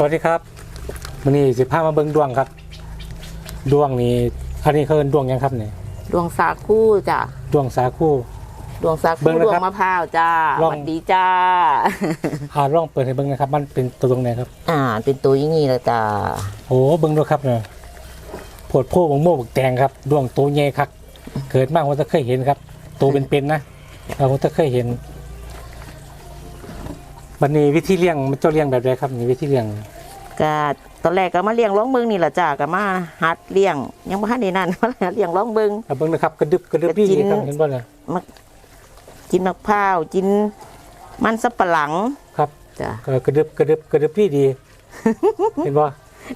สวัสดีครับวันนี้สิพามาเบิ่งดวงครับ ดวงนี้อันนี้เขาเอิ้นดวงหยังครับเนี่ยดวงสาคู่จ้ะดวงสาคู่ ดวงสาเบิ่คู่งนะดวงครับมะพร้าวจ้าลสอง วัสดีจ้า อ่าลองเปิดให้เบิ่งนะครับ มันเป็นตัวตรงไหนครับอ่า เป็นตัวอย่างนี้เลยจ้าโอ้เบิ่งดูครับเนี่ยโพดโพบงโม่บกแตงครับ ดวงตัวใหญ่ครับเกิดมากว่าจะเคยเห็นครับ ตัวเป็นๆนะเราจะเคยเห็น บันนี้วิธีเลี้ยงมันเจ้าเลี้ยงแบบใดครับนี่วิธีเลี้ยงก็ตอนแรกก็มาเลี้ยงร้องเบิงนี่แหละจ้าก็มาหัดเลี้ยง ยังบ่ทันได้นั่นมาหัดเลี้ยงร้องเบิงเอาเบิ่งนะครับกระดึบกระดึบกระพี่จิ้นครับเห็นบ่เนี่ยมากินมะพร้าวกินมันสับปะหลังครับจ้ะก็กระดึบกระดึบกระดึบพี่ดี เห็นบ่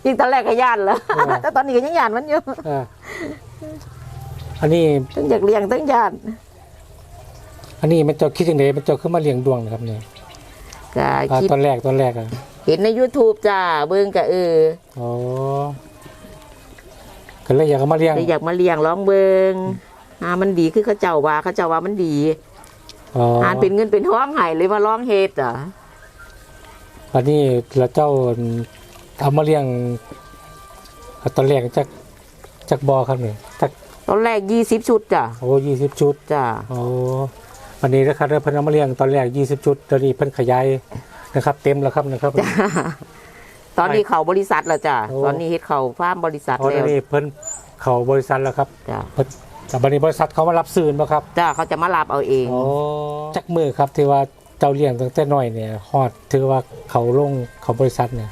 จริงตอนแรกก็ย่านแล้วเออแต่ตอนนี้ก็ยังย่านมันอยู่อ่าอันนี้ตั้งอยากเลี้ยงตั้งย่าน อันนี้มันเจะคิดยังไงมันเจะขึ้นมาเลี้ยงดวงนะครับเนี่ย ก็อ่าคิดตอนแรกตอนแรกอะเห็นใน YouTube จ้าเบิ่งก็เอออ๋อก็เลยอยากเอามาเลี้ยงเลยอยากมาเลี้ยงร้องเบิงอ่ามันดีคือเขาเจ้าว่าเขาเจ้าว่ามันดีอ๋ออ่านเป็นเงินเป็นท้องใหายเลยมาร้องเฮ็ดอะอันนี้แล้วเจ้าเอามาเลี้ยงอ่าตอนแรกจากจากบอครับเนี่ยจากตอนแรกยี่สิบชุดจ้ะโอ้ยี่สิบชุดจ้ะ โอ้ วันนี้นะครับเพิ่นเอามาเลี้ยงตอนแรกยี่สิบชุดตอนนี้เพิ่นขยายนะครับ เต็มแล้วครับนะครับตอนนี้เขาบริษัทแล้วจ้ะโอ้ ตอนนี้เฮ็ดเขาฟาร์มบริษัทเพราะตแล้อนวนี้เพิ่นเขาบริษัทแล้วครับจ้ะเพิ่นแต่บัดนี้บริษัทเขามารับซื้อบ่ครับจ้ะเขาจะมารับเอาเองโอ้จักมือครับที่ว่าเจ้าเลี้ยงตั้งแต่น้อยเนี่ยฮอดถือว่าเขาลงเขาบริษัทเนี่ย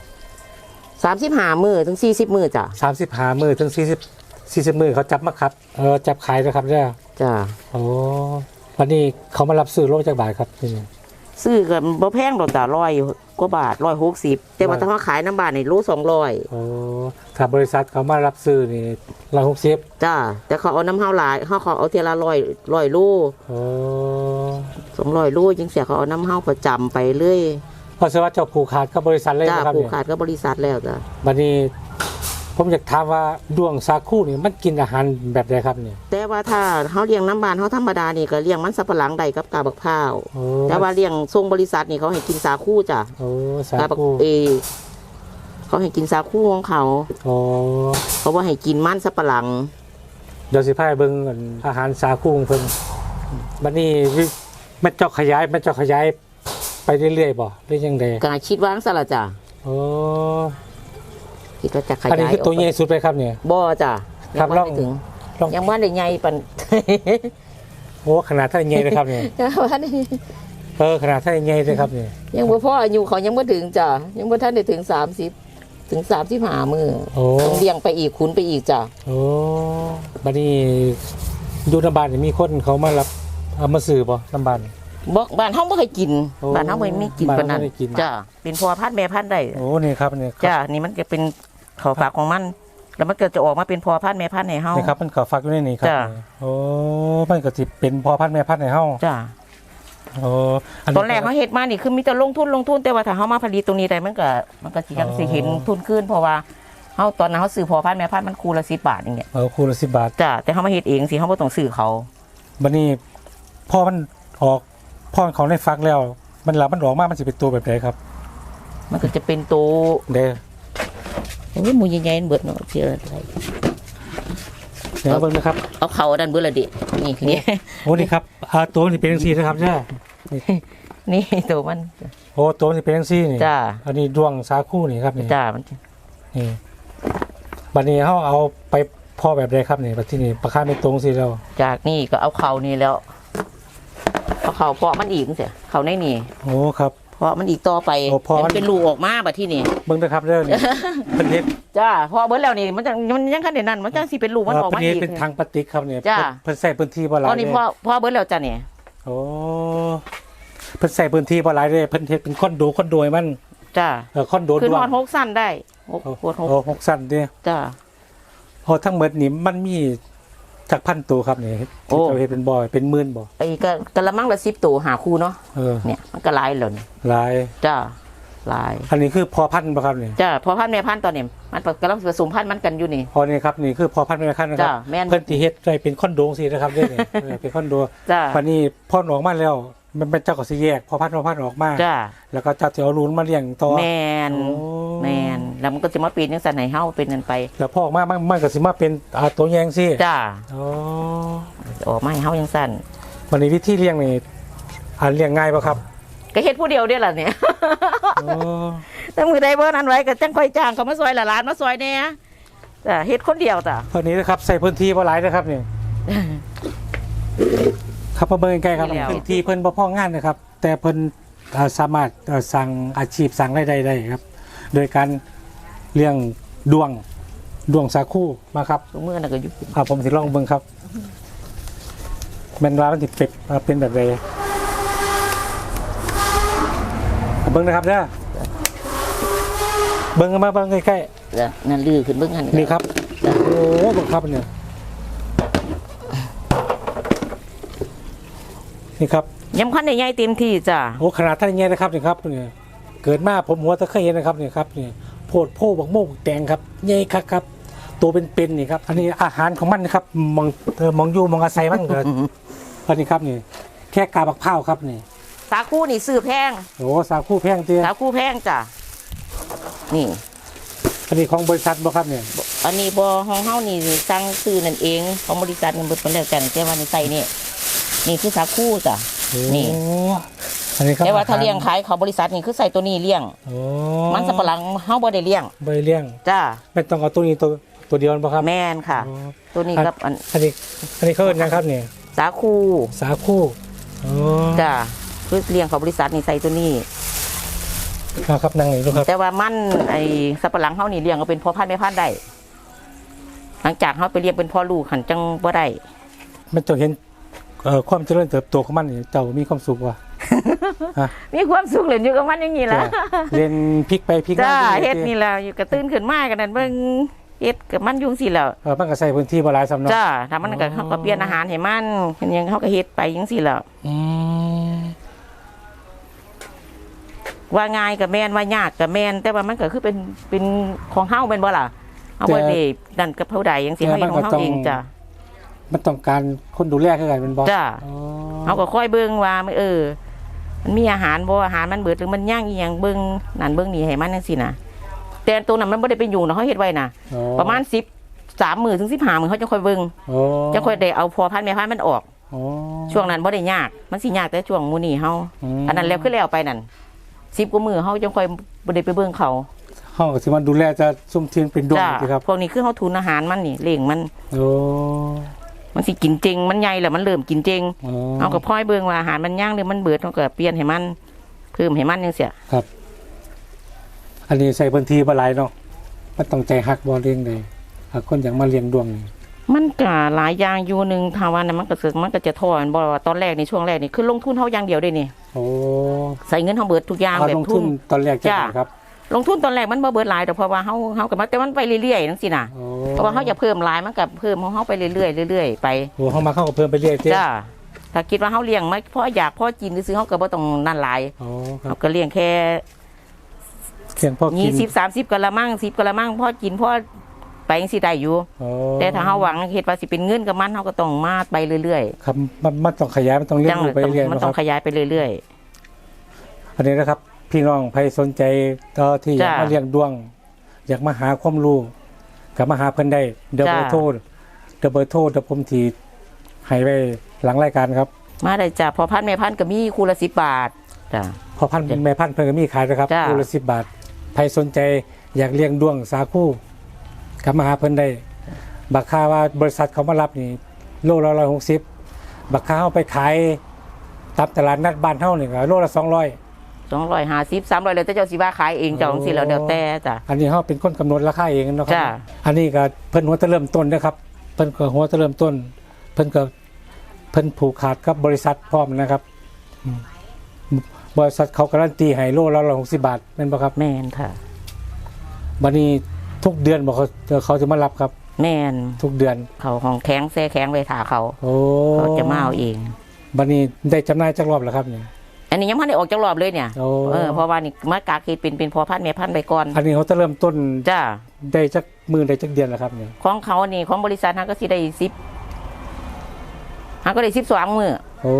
สามสิบห้ามือถึงสี่สิบมือจ้ะสามสิบห้ามือถึงสี่สิบสี่สิบมือเขาจับมาครับเออจับขายนะครับเนี่ยจ้ะโอ้ วันนี้เขามารับซื้อโลจากบาทครับที่นี่ซื้อกันบ่แพงดอกจ้ะร้อยกว่าบาทร้อยหกสิบแต่ว่าถ้าเขาขายน้ำบาทในโลสองร้อยโอ้ถ้าบริษัทเขามารับซื้อนี่ร้อยหกสิบจ้ะแต่เขาเอาน้ำเฮาหลายเขาเขาเอาเทยละร้อยร้อยโลโอ้สองร้อยโลจังเสียเขาเอาน้ำเฮาประจำไปเรื่อยเพราะฉะนั้นเจ้าผูกขาดกับบริษัทเลยจ้านะครับผูกเนี่ยขาดก็บริษัทแล้วจ้ะวันนี้ ผมอยากถามว่าดวงสาคูนี่มันกินอาหารแบบใดครับเนี่ยแต่ว่าถ้าเขาเลี้ยงน้ำบานเขาธรรมดานี่ก็เลี้ยงมันสับปะหลังใดกับกาบักพร้าว โอ้แต่ว่าเลี้ยงทรงบริษัทนี่เขาให้กินสาคูจ้ะโอ้สากาบักคูเออเขาให้กินสาคูของเขา โอ้เขาว่าให้กินมันสับปะหลัง เดี๋ยวสิพายเบิ่งอันอาหารสาคูของเพิ่นบัดนี้วิแม่เจ้าขยายแม่เจ้าขยายไปเรื่อยๆบ่หรือยังไดก็คิดว่างสละจ้ะโอ้ คิดว่าจะขอันนี้ยายคือตัวใหญ่สุดไปครับเนี่ยบ่จ้ะครับยังลว่าองไม่ถึงลองยังว่าได้ใหญ่ปันโอ้ขนาดเท่าใหญ่เลยครับเนี่ยยังว่าได้เออขนาดเท่าใหญ่เลยครับเนี่ยยังบ่พ่ออายุเขายังบ่ถึงจ้ะยังบ่ทันได้ถึงสามสิบถึงสามสิบห้ามือโอ้ต้องเลี้ยงไปอีกขุนไปอีกจ้ะโอ้บัดนี้อยู่น้ำบานนี่มีคนเขามารับเอามาซื้อบ่น้ำบานบอกบ้านเฮาบ่เคยกินโอ้บ้านเฮาไม่มีกินบ้านปานนั้นเฮาไม่ได้กินจ้ะเป็นพ่อพันธุ์แม่พันธุ์ได้โอ้นี่ครับนี่ครับจ้ะนี่มันจะเป็น ขอฝากของมันแล้วมันก็จะออกมาเป็นพ่อพันธุ์แม่พันธุ์ให้เฮานี่ครับมันเขาฟักอยู่ในนี่ครับจ้ะโอ้มันก็สิเป็นพ่อพันธุ์แม่พันธุ์ในเฮาจ้ะโอ้นตนี้อนแรกเขาเฮ็ดมานี่คือมีแต่ลงทุนลงทุนแต่ว่าถ้าเฮามาผลิตตรงนี้ได้มันก็มันก็สิยังสิเห็นทุนขึ้นเพราะว่าเฮาตอนนั้นเฮาซื้อพ่อพันธุ์แม่พันธุ์มันคู่ละ10บาทอย่างเงี้ยเออคูละสิบบาทจ้ะแต่เฮามาเฮ็ดเองสิเฮาบ่ต้องซื้อเขา บัดนี้พ่อมันออกพ่อเขาได้ฟักแล้ว มันหลับมันออกมามันสิเป็นตัวแบบไหนครับมันก็จะเป็นตัวเด้อ โอ้ยหมูใหญ่ๆเบิดเนาะเชื่ออะไรเดี๋ยวเบิ่งนะครับเอาเขาดันเบิดละดินี่นี่โอ้นี่ครับอ่าตัวนี่เป็นจังซี่นะครับใช่นี่ตัวมันโอ้ตัวนี่เป็นจังซี่นี่จ้าอันนี้ดวงสาคูนี่ครับนี่จ้ามันนี่บัดนี้เขาเอาไปพ่อแบบใดครับนี่บัดที่นี่ประคาไม่ตรงสิแล้ว จากนี่ก็เอาเขานี่แล้วเอาเขาเพาะมันอีกเสียเขาในนี่โอ้ครับ เพาะมันอีกต่อไปโอ้เพาะมัน มันเป็นรูออกมาบัดที่นี่เบิ่งนะครับเด้อนี่เพิ่นเฮ็ดจ้าเพาะเบิดแล้วนี่มันจังมันยังคันเดนั่นมันจังสิเป็นรูมันออกเพิ่มานเฮ็ดอีก เป็นทางปฏิกครับเนี่ยจ้ะเพิ่นใส่พื้นที่บ่หลาตอยนนี้เด้พ่อพ่อเบิดแล้วจ้ะเนี่ยโอ้เพิ่นใส่พื้นที่บ่หลายเด้เพิ่นเฮ็ดเป็นคอนโดคอนโดให้มันจ้าเออคอนโดขึ้นดวฮงอดหกสั้นได้หกโอ้หกหกโอ้หกสั้นเด้จ้าโอ้ทั้งหมดนี่มันมี จากพันตัวครับนี่โอ้ ที่เจ้าเฮ็ดเป็นบ่อยเป็นหมื่นบ่ไอ้ก็กะละมังละสิบตัวหาคู่เนาะเออเนี่ยมันก็หลายแล้วนี่หลาย จ้าหลายอันนี้คือพอพันธุ์บ่ครับนี่จ้าพอพันธุ์แม่พันธุ์ตอนนี้มันกำลังผสมพันธุ์มันกันอยู่นี่ พอนี่ครับนี่คือพอพันธุ์แม่พันธุ์นะคจ้ารับแม่น เพิ่นที่เฮ็ดไว้เป็นคอนโดสินะครับเด้อนี่เออเป็นคอนโดจ้า วันนี้พ่อออกมาแล้ว มันเป็นเจ้าก็สิแยกพอพันพอพันออกมาจ้าแล้วก็เจ้าจะเอารูนมาเลี้ยงต่อแมนโอ้แมนแล้วมันก็จะมาเป็นยังสันไหนเฮาเป็นนั่นไปแล้วพอออกมามันมันก็สิมาเป็นอ่าตัวแยงสิจ้าอ๋อออกมาให้เฮายังสั่นวันนี้วิธีเลี้ยงนี่อ่าเลี้ยงง่ายป่ะครับก็เฮ็ดผู้เดียวเด้อล่ะเนี่ยโอ้ถ้ามือใดเบิ่นั้นไว้ก็จังค่อยจ้างเขามาซอยละหลานมาซอยแหน่จ้ะเฮ็ดคนเดียวจ้ะตอนนี้นะครับใส่พื้นที่บ่หลายนะครับนี่ ครับมาเบิ่งใกล้ๆครับพื้นที่เพิ่นบ่พองานนะครับ แต่เพิ่นอ่าสามารถอ่าสั่งอาชีพสั่งรายได้ได้ครับ โดยการเลี้ยงดวงดวงสาคูมาครับทุกมื้อน่ะก็อยู่อ่าผมสิลองเบิ่งครับแม่นว่ามันสิเป็ดอ่าเป็นแบบใดเบิ่งนะครับเด้อเบิ่งกันมาเบิ่งใกล้จ้ะนั่นลือขึ้นเบิ่งหั่นๆนี่ครับจ้ะโอ้เบิ่งครับเนี่ย นี่ครับยังคันได้ใหญ่เต็มที่จ้ะโอ้ขนาดท่านอย่างเงี้ยนะครับนี่ครับเนี่ยเกิดมาผมหัวตะเคยเห็นนะครับเนี่ยครับเนี่ยโพดโพบักโมกแตงครับใหญ่ครับครับ ตัวเป็นๆนี่ครับอันนี้อาหารของมันนะครับมองเออมองอยู่มองอาศัยมันเกิดอันนี้ครับนี่แค่กาบักเผาวครับนี่สาคูนี่ซื้อแพงโอ้สาคูแพงเตี้ยสาคูแพงจ้ะนี่อันนี้ของบริษัทบ่ครับเนี่ย อันนี้บ่ของเฮานี่สั่งซื้อนั่นเอง ของบริษัทมันเบิดไปแล้วกันแต่ว่าในใส่นี่ นี่คือสาคูจ้ะ นี่ โอ้อันนี้ครับแต่ว่าถ้าอหรเลี้ยงขายเขาบริษัทนี่คือใส่ตัวนี้เลี้ยง โอ้มันสับปะหลังเฮาบ่ได้เลี้ยงใบเลี้ยง จ้าไม่ต้องเอาตัวนี้ตัวตัวเดียวบ่ครับแม่นค่ะอ๋อตัวนี้กับอันอันนี้อันนี้เขาเอิ้นหยังครับเนี่ยสาคูสาคูโอ้จ้าคือเลี้ยงเขาบริษัทนี่ใส่ตัวนี้เอาครับนั่งนี่ดูครับแต่ว่ามันไอ้สับปะหลังเฮานี่เลี้ยงก็เป็นพ่อพันธุ์แม่พันธุ์ได้หลังจากเฮาไปเลี้ยงเป็นพ่อลูกหันจังบ่ได้มันจะเห็น เอ่อความเจริญเติบโตของมันนี่เจ้ามีความสุขว่ะ ฮะ มีความสุขเล่นอยู่กับมันอย่างนี้ล่ะเรียนพลิกไปพลิกมาจ้ารื่อยๆเฮ็ดนี่แหละอยู่กระตื้นขึ้นมากันนั่นเบิ่งเฮ็ดกับมันอยุ่จั่งสิแหล้วเออมันก็ใส่พื้นที่บ่หลายสำเนาะ จ้าถ้ามันก็เขาก็เปลี่ยนอาหารให้มันเห็นหยังเขาก็เฮ็ดไปจังซี่แหล้วอืมว่าง่ายกับแม่นว่ายากกับแม่นแต่ว่ามันก็คือเป็นเป็นของเฮาแม่นบ่ล่ะเอาไว้เด้นั่นกับเฮาใดจังซี่เฮาเฮ็ดของเฮาเองจ้ะ มันต้องการคนดูแลคือกันเป็นบ่จ้า อ๋อเขาก็ค่อยเบิ่งว่าเออ มันมีอาหารบ่อาหารมันเบิดหรือมันย่างอีหยังเบิ่งนั่นเบิ่งนี่ให้มันจังซี่นะแต่ตัวนั้นมันบ่ได้เป็นอยู่นะเขาเฮ็ดไว้นะอ๋อประมาณ10 3มื้อถึง15มื้อเขาจะค่อยเบิ่งโอ้จะค่อยได้เอาพอพันธุ์แม่พันธุ์มันออกโอ้ช่วงนั้นบ่ได้ยาก มันสิยากแต่ช่วงมื้อนี้เฮามอันนั้นแล้วคือแล้วไปนั่น10กว่ามื้อเฮาจังค่อยบ่ได้ไปเบิ่งเขาเฮาก็สิมาดูแลจะซุ่มเทียนเป็นดวงจ้าสิครับพวกนี้คือเฮาทุนอาหารมันนี่เลี้ยงมัน โอ้ มันสิกินจริงมันใหญ่แล้วมันเริ่มกินจริงโอ้เอาก็พ่อยเบิ่งว่าอาหารมันย่างหรือมันเบิดเฮาก็เปลี่ยนให้มันเพิ่มให้มันจังซี่ครับ อันนี้ใส่พื้นที่บ่หลายเนาะมันต้องใจฮักบ่เลี้ยงได้หากคนอยากมาเลี้ยงดวงนี่มันก็หลายอย่างอยู่หนึงถ้าว่านั้นมันก็สึกมันก็จะทอดบ่ว่าตอนแรกในช่วงแรกนี่คือลงทุนเฮาอย่างเดียวเด้นี่โอ้ใส่เงินเฮาเบิดทุกอย่างเอาแบบลงทุทุนน ตอนแรกจะจ้าไหนครับ ลงทุนตอนแรกมันบ่เบิดหลายแต่เพราะว่าเฮาเฮาก็มาแต่มันไปเรื่อยๆจังซี่น่ะโอ้เพราะว่าเขาจะเพิ่มหลายมันก็เพิ่มของเขาไปเรื่อยๆเรื่อยๆไปโอ้เฮามาเข้าก็เพิ่มไปเรื่อยเจ้จ้าถ้าคิดว่าเขาเลี้ยงไม่เพราะอยากเพราะกินซื้อเขาก็บ่ต้องนั่นหลายโอ้ครัเขาบก็เลี้ยงแค่เพียงพอกิยี่นสิบสามสิบกะละมังสิบกะละมังพ่อกินพ่อไปจังสิได้อยู่โอ้แต่ถ้าเขาหวังเฮ็ดว่าสิเป็นเงินกับมันเขาก็ต้องมาไปเรื่อยครับมันมันต้องขยายมันต้องๆเลี้ยจังงลูกไปเรื่อยๆมันนะคต้อรังบขยายไปเรื่อยอันนี้นะครับ พี่น้องใครสนใจต่อที่อยากจ้ามาเลี้ยงดวง อยากมาหาความรู้กับมาหาเพิ่นได้เดี๋ยวเบจ้าอร์โทรเดี๋ยวเบอร์โทรเดี๋ยวผมทีให้ไว้หลังรายการครับๆมาได้จ้าพอพันแม่พันก็มีคู่ละสิบบาทจ้าพอพันเป็นแม่พันธุ์เพิ่นก็มีขายนะครับจ้าคู่ละสิบบาทใครสนใจอยากเลี้ยงดวงสาคูกับมาหาเพิ่นได้บักค่าว่าบริษัทเขามารับนี่โลละร้อยหกสิบบักค่าเอาไปขายตามตลาดนัดบ้านเท่านี่ก็โลละสองร้อย สองร้อยห้าสิบสามร้อยเลยแต่เจ้าสิว่าขายเองเจ้าของสิแล้วเดี๋ยวแต่จ้าอันนี้เขาเป็นคนกำหนดราคาเองเนาะครัจ้าอันนี้ก็เพิ่นหัวจะเริ่มต้นนะครับ เพิ่นก็หัวจะเริ่มต้น เพิ่นก็เพิ่นผูกขาดกับบริษัทพร้อมนะครับอืมบริษัทเขาการันตีให้โลละร้อยหกสิบบาทเป็นปะครับแม่นค่ะบันนี้ทุกเดือนบอกเขาเขาจะมารับครับ แม่นทุกเดือน เขาของแข็งแซ่แข็งไว้ถาเขาโอ้เขาจะมาเอาเองบันนี้ได้จำหน่ายจักรอบแล้วครับเนี่ย อันนี้ยังพันได้ออกจากรอบเลยเนี่ยโอ้ เออเพราะว่านี่มากาเกตเป็นเป็นพอพันธุ์แม่พันธุ์ไปก่อนอันนี้เขาจะเริ่มต้นจ้าได้จักมือได้จักเดือนแล้วครับเนี่ยของเขานี่ของบริษัทฮะก็สิได้สิบฮะก็ได้สิบสองมือโอ้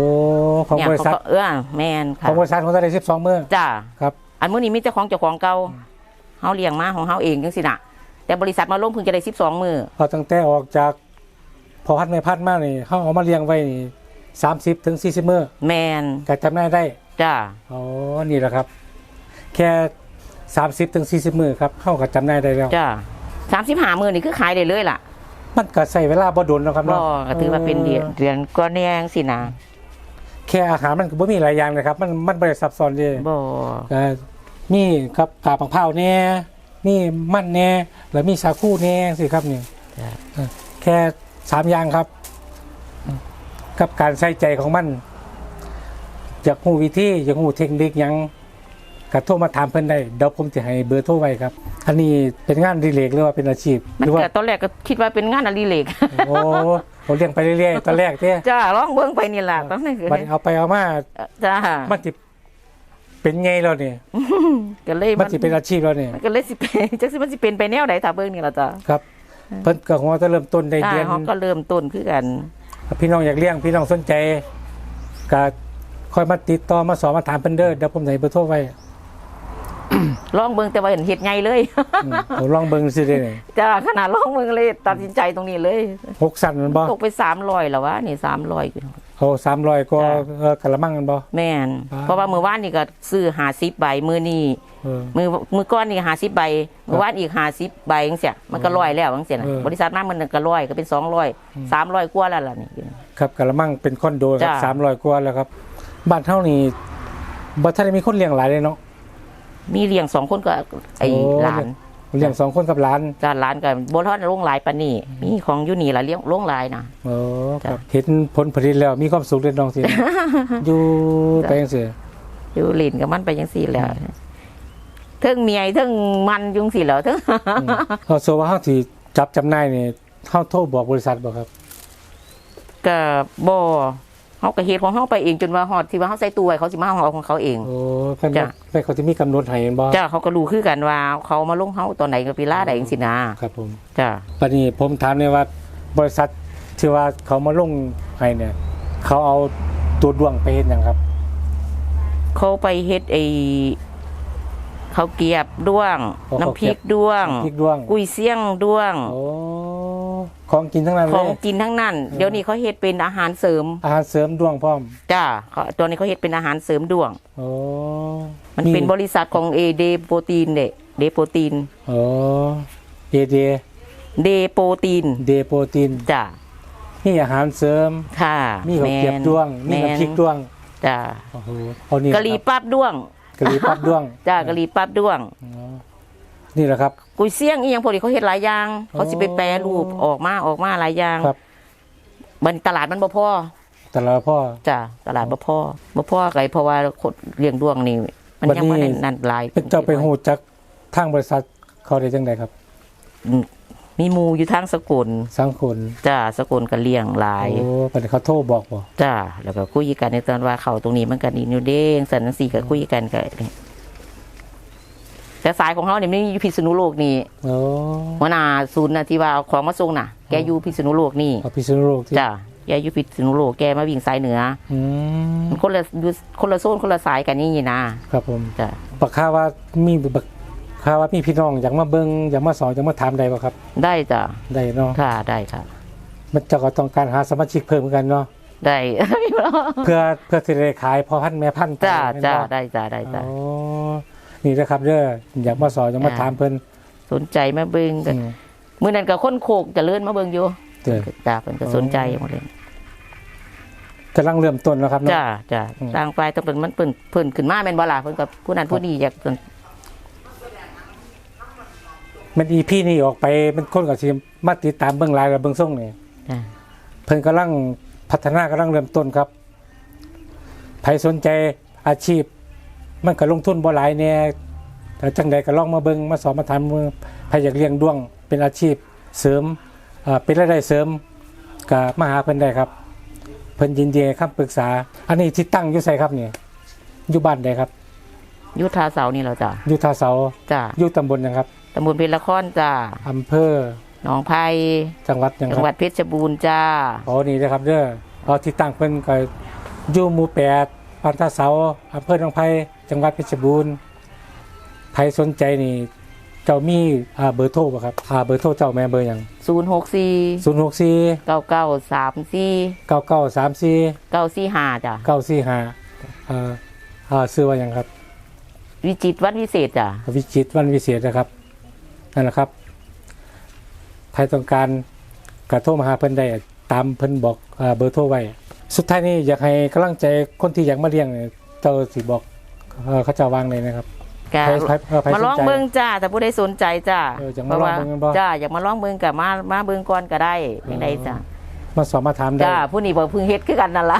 ของเนี่ยบริษัทเขาก็เออแมนขค่ะองบริษัทของตาได้สิบสองมื้อจ้าครับอันมื้อนี้มีเจ้าของเจ้าของเก่าเฮาเลี้ยงมาของเฮาเองจังซี่น่ะแต่บริษัทมาลงเพิ่งจะได้12มื้อพอตั้งแต่ออกจากพอพัดไม่พัดมานี่เขาเอามาเลี้ยงไว้นี่ สามสิบถึงสี่สิบมื้อแมนก็จำได้ได้จ้าอ๋อนี่แหละครับ แค่สามสิบถึงสี่สิบมื้อครับเขาก็จำได้ได้แล้ว จ้า35มื้อนี่คือขายได้เลยล่ะมันก็ใส่เวลาบ่โดนแล้วครับบ่เนาะก็ถือว่าเป็นเดือนเดือนก็แนงสินะแค่อาหารมันก็บ่มีหลายอย่างเลยครับ มันมันบ่ได้ซับซ้อนเลยบ่ก็มีครับกาบมะพร้าวแน่มีมันแน่แล้วมีสาคูแน่สิครับนี่จ้ะ เออแค่สามอย่างครับ กับการใส่ใจของมันอยากหูวิธีอยากหูเทคนิคหยังก็โทรมาถามเพิ่นได้เดี๋ยวผมจะให้เบอร์โทรไว้ครับ อันนี้เป็นงานอดีเลกหรือว่าเป็นอาชีพหมันรือว่าก็ตอนแรกก็คิดว่าเป็นงานอดิเรกโอ้ผมเลี้ยงไปเรื่อยๆตอนแรกเด้จ้าลองเบิ่งไปนี่ล่ะตอนนั้นคือบัดนี้เอาไปเอามาจ้ามันสิเป็นไงแล้วเนี่ยก็เลยมันสิเป็นอาชีพแล้วเนี่ยก็เลยสิเป็นจักสิมันสิเป็นไปแนวใดถ้าเบิ่งนี่ล่ะจ้าครับ เพิ่นก็คงจะเริ่มต้นได้จ้าเรียนเขาก็เริ่มต้นคือกัน พี่น้องอยากเลี้ยงพี่น้องสนใจก็ค่อยมาติดต่อมาสอบมาถามเพิ่นเด้อเดี๋ยวผมจะให้เบอร์โทรไว้ลองเบิ่งแต่ว่าเห็นเฮ็ดใหญ่เลยอืมผมลองเบิ่งสิได้นี่จ้าขนาดลองเบิ่งเลย ตัดสินใจตรงนี้เลยหกสั่นมันบ่ตกไป300แล้ววะนี่300 โอ้สามร้อยก็จ้ะเออกะละมังกันบ่แม่นอ่าเพราะว่ามื้อวานนี่ก็ซื้อ50ใบมื้อนี้เออมือมือก้อนนี่หาสิบใบมือว่านอีกหาสิบใบจังเสียมันก็ร้อยแล้วจังเสียนะเออบริษัทนั้นมันก็ร้อยก็เป็นสองร้อยสามร้อยกว่าแล้วล่ะนี่ครับกะละมังเป็นคอนโดครับจ้ะสามร้อยกว่าแล้วครับบ้านเท่านี้บ่ทันได้มีคนเลี้ยงหลายเลยเนาะมีเลี้ยงสองคนก็ไอ้โอ้หลาน เลี้ยงสองคนกับหลานจ้าหลานกับโบทอนลงหลายปานนี่มีของอยู่นี่ละเลี้ยงลงหลายนะโอ้ครับจ้ะเห็นผลผลิตแล้วมีความสุขเด่นน้องสิอยู่ไปจังซี่อยู่หลินกับมันไปยังสี่แล้วเทิงเมียเทิงมันยุงสี่แล้วเทิงอืมเอาโซว่าเฮาสิจับจำหน่ายนี่เฮาโทรบอกบริษัทบ่ครับก็บ่ เขาก็เฮ็ดของเขาไปเองจนว่าฮอดที่ว่าเขาใส่ตู้ไว้เขาสิมาเอาของเขาเองโอ้เพิ่นจ้ะ เพิ่นเขาจะมีกำหนดให้แม่นบ่จ้าเขาก็รู้คือกันว่าเขามาลงเขาตอนไหนกับปีล่าใดจังสินะครับผมจ้าปันนี้ผมถามเลยว่าบริษัทที่ว่าเขามาลงให้เนี่ยเขาเอาตัวดวงไปเห็นยังครับ เขาไปเฮ็ดไอเขาวเกรียบด้วง โอ้น้ำพริกด้วง พริกดวง กุยเสี่ยงด้วง โอ้ ของกินทั้งนั้นขเลองย กินทั้งนั้น เดี๋ยวนี้เขาเฮ็ดเป็นอาหารเสริมอาหารเสริมดวงพร้อมจ้าเขาตัวนี้เขาเฮ็ดเป็นอาหารเสริมด้วง โอ้มันเป็นบริษัทของเอเดโปรตีนเดเดโปรตีนโอ้เอเดเดโปรตีนเดโปรตีนจ้ามีอาหารเสริม ค่ะมีข้าวเกรียบดวง มีน้ำพริกดวงจ้าโอ้โหเอานี่กะหรี่ปั๊บด้วง กะหรี่ปั๊บดวงจ้ากะหรี่ปั๊บด้วง อ๋อ นี่แหละครับ กุยเสี่ยงอีหยังพวกนี้เขาเฮ็ดหลายอย่าง เขาสิไปแปรรูปออกมาออกมาหลายอย่างครับ มันตลาดมันบ่พอแต่ละพ่อ จ้ะตลาดบ่พอบ่พอไกเพราะว่าคนเลี้ยงดวงนี่มันยังบับ่ดนี้ ได้นั่นหลายเป็นเจ้าไปหูจักทางบริษัทเขาได้จังไดครับ อืมมีหมู่อยู่ทางสกุลสังคนจ้าสกุลก็เลี้ยงหลายโอ้ปันเขาโทรบอกบ่จ้าแล้วก็คุยกันในตอนว่าเขาตรงนี้มันก็ดีอยู่เด้งสันนังสี่ก็คุยกันก็ แต่สายของเขาเนี่ยไม่มีอยู่พิษณุโลกนี่โอ้หัวหน้าศูนย์น่ะที่ว่าเอาของมาส่งน่ะ แกอยู่พิษณุโลกนี่เอาพิษณุโลกที่จ้าแกอยู่พิษณุโลกแกมาวิ่งสายเหนืออืมมันคนละอยู่คนละโซนคนละสายกันนี่นะครับผมจ้าปักข่าวว่ามีบักข่าวว่ามีพี่น้องอยากมาเบิ่งอยากมาสอนอยากมาถามได้บ่ครับ ได้จ้าได้เนาะค่ะได้ค่ะ มันจะก็ต้องการหาสมาชิกเพิ่มเหมือนกันเนาะได้ เพื่อเพื่อสิได้ขายพ่อพันธุ์แม่พันธุ์ไปจ้าแม่นจ้าบ่ได้จ้าได้จ้า อ๋อ นี่นะครับเด้ออยากมาสอนอยากมาถามเพิ่นสนใจมาเบิ่งกันอืมมื้อนั้นก็คนโคกเจะเลื่อนมาเบิ่งอยู่เด้อจ้าเพิ่นก็สนใจหมดเลยกำลังเริ่มต้นแล้วครับเนาะจ้าจ้าอืมต่างฝ่ายต้องเป็นมันเพิ่นเพิ่นขึ้นมาแม่นบ่ล่ะเพิ่นก็ผู้นั้นผู้นี้อยากสนมันอีพี่นี่ออกไปมันคนก็สิมาติดตามเบื้องหลายและเบื้องส่งนี่จ้าเพิ่นกำลังพัฒนากำลังเริ่มต้นครับใครสนใจอาชีพ มันก็ลงทุนบ่หลายแน่แต่จังใดก็ลองมาเบิ่งมาสอนมาถามมือใครอยากเลี้ยงด้วงเป็นอาชีพเสริมอ่าเป็นรายได้เสริมก็มาหาเพิ่นได้ครับ เพิ่นยินดีให้คำปรึกษา อันนี้ที่ตั้งอยู่ไสครับเนี่ยอยู่บ้านใดครับยุทธาเสานี่แล้วจ้าอยู่ท่าเสาจ้าอยู่ตำบลหยังครับตำบลเพชรละครจ้าอำเภอหนองไผ่จังหวัดหยังคจัรังบหวัดเพชรบูรณ์จ้าอ๋อนี่นะครับเด้อเอาที่ตั้งเพิ่นก็อยู่หมู่แปด ปันตาเสาอำเภอหนองไผ่จังหวัดเพชรบูรณ์ใครสนใจนี่เจ้ามีอ่าเบอร์โทรบ่ครับอ่าเบอร์โทรเจ้าแม่เบอร์หยังศูนย์หกสี่ศูนย์หกสี่เก้าเก้าสามสี่เก้าเก้าสามสี่เก้าสี่ห้าจ้ะเก้าสี่ห้าอ่าอ่าซื้อว่าหยังครับ วิจิตรวัดวิเศษจ้ะวิจิตรวันวิเศษนะครับนั่นแหละครับใครต้องการกระโทรมาหาเพิ่นได้ตามเพิ่นบอกอ่าเบอร์โทรไว้ สุดท้ายนี้อยากให้กำลังใจคนที่อยากมาเลี้ยงเนี่ยเจ้าสิบอกเอ่อเขาจะวางเลยนะครับ กะใครใครเออใครมาลองสนใจเบิ่งจ้าแต่ผู้ใดสนใจจ้าเอออยากมาลองเบิ่งกันบ่ จ้าอยากมาลองเบิ่งกับมามาเบิ่งก่อนก็ได้ไม่ได้จ้า มาสอบมาถามได้ จ้าผู้นี้บอกเพิ่งเฮ็ดคือกันนั่นล่ะ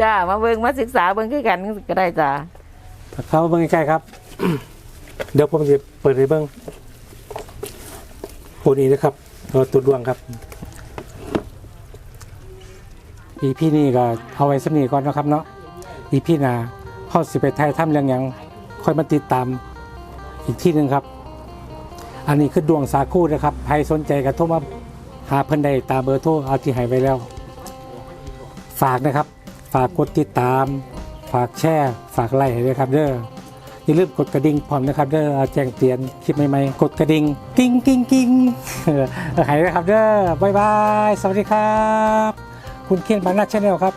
จ้ามาเบิ่งมาศึกษาเบิ่งคือกันก็ได้จ้าเข้าเบิ่งใกล้ๆครับ เดี๋ยวผมจะเปิดให้เบิ่งโหนี้นะครับตัวตุดดวงครับ อีพี่นี่ก็เอาไว้สำนีก่อนนะครับเนาะอีพี่นาเขาสิไปไทยทำเรื่องยังค่อยมาติดตามอีกที่หนึ่งครับ อันนี้คือดวงสาคูนะครับใครสนใจก็โทรมาหาเพิ่นได้ตามเบอร์โทรเอาที่ให้ไว้แล้ว ฝากนะครับ ฝากกดติดตาม ฝากแชร์ฝากไลค์ด้วยครับเด้ออย่าลืมกดกระดิ่งพร้อมนะครับเด้อแจ้งเตือนคลิปใหม่ๆกดกระดิ่งกิ้งกิ้งกิ้งห้ด้วยครับเด้อบ๊ายบายสวัสดีครับ คุณเคียงบางนาชาแนลครับ